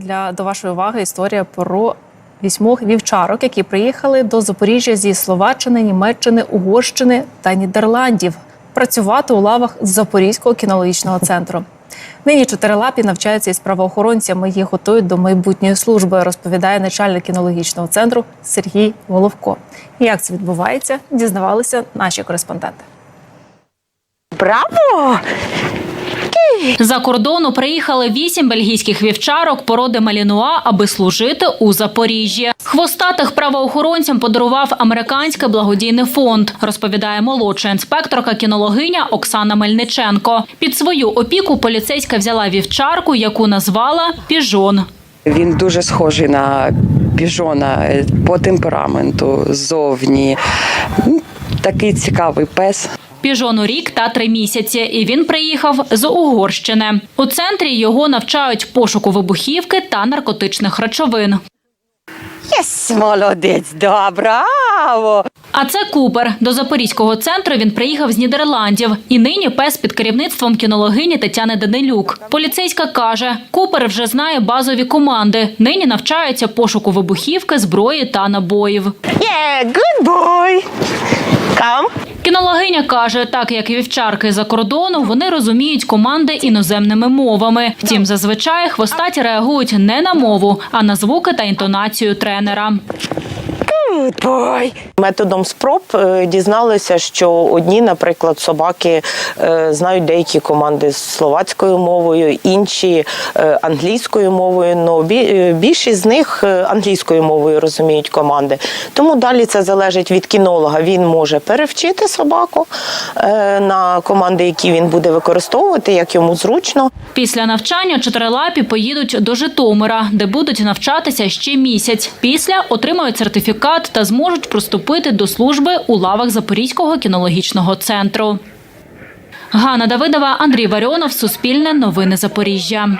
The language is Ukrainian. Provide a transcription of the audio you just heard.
для до вашої уваги історія про вісьмох вівчарок, які приїхали до Запоріжжя зі Словаччини, Німеччини, Угорщини та Нідерландів працювати у лавах Запорізького кінологічного центру. Нині чотирилапі навчаються із правоохоронцями. Їх готують до майбутньої служби, розповідає начальник кінологічного центру Сергій Головко. Як це відбувається, дізнавалися наші кореспонденти. Браво! За кордону приїхали вісім бельгійських вівчарок породи Малінуа, аби служити у Запоріжжі. Хвостатих правоохоронцям подарував американський благодійний фонд, розповідає молодша інспекторка кінологиня Оксана Мельниченко. Під свою опіку поліцейська взяла вівчарку, яку назвала Піжон. Він дуже схожий на піжона е, по темпераменту, ззовні. Такий цікавий пес. Піжону рік та три місяці, і він приїхав з Угорщини. У центрі його навчають пошуку вибухівки та наркотичних речовин. Єс, молодець, да, браво! А це Купер. До Запорізького центру він приїхав з Нідерландів. І нині пес під керівництвом кінологині Тетяни Данилюк. Поліцейська каже, Купер вже знає базові команди. Нині навчається пошуку вибухівки, зброї та набоїв. Yeah, good boy! Кінологиня каже, так як і вівчарки за кордону, вони розуміють команди іноземними мовами. Втім, зазвичай хвостаті реагують не на мову, а на звуки та інтонацію тренера. Boy. Методом спроб е, дізналися, що одні, наприклад, собаки е, знають деякі команди словацькою мовою, інші е, англійською мовою. Ну більшість з них англійською мовою розуміють команди. Тому далі це залежить від кінолога. Він може перевчити собаку на команди, які він буде використовувати, як йому зручно. Після навчання чотирилапі поїдуть до Житомира, де будуть навчатися ще місяць. Після отримають сертифікат та зможуть приступити до служби у лавах Запорізького кінологічного центру. Ганна Давидова, Андрій Варіонов, Суспільне новини Запоріжжя.